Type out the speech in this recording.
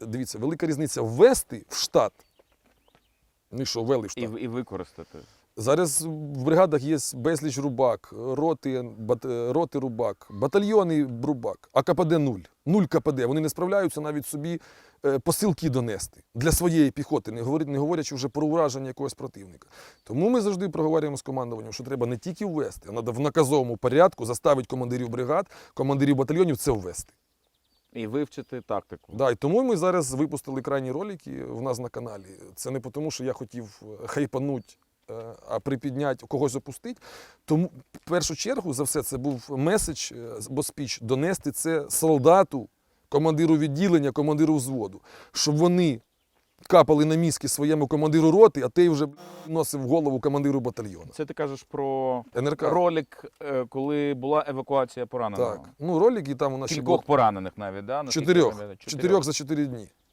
Дивіться, велика різниця ввести в штат. Ну і що, ввели в І, штат. і використати. Зараз в бригадах є безліч рубак, роти, бат, роти рубак, батальйони рубак, а КПД нуль. Нуль КПД. Вони не справляються навіть собі е, посилки донести для своєї піхоти, не говорять, не говорячи вже про ураження якогось противника. Тому ми завжди проговорюємо з командуванням, що треба не тільки ввести, а треба в наказовому порядку заставити командирів бригад, командирів батальйонів це ввести. І вивчити тактику. Да, і тому ми зараз випустили крайні ролики в нас на каналі. Це не тому, що я хотів е, хайпануть, е, а припідняти, когось опустити. Тому в першу чергу за все це був меседж е, або спіч донести це солдату, командиру відділення, командиру взводу, щоб вони капали на мізки своєму командиру роти, а той вже носив голову командиру батальйону. Це ти кажеш про НРК. ролик, е, коли була евакуація пораненого. Так. Ну, ролики там у нас ще Кількох було поранених навіть, да? наскільки я чотирьох. пам'ятаю? Чотирьох за чотири дні.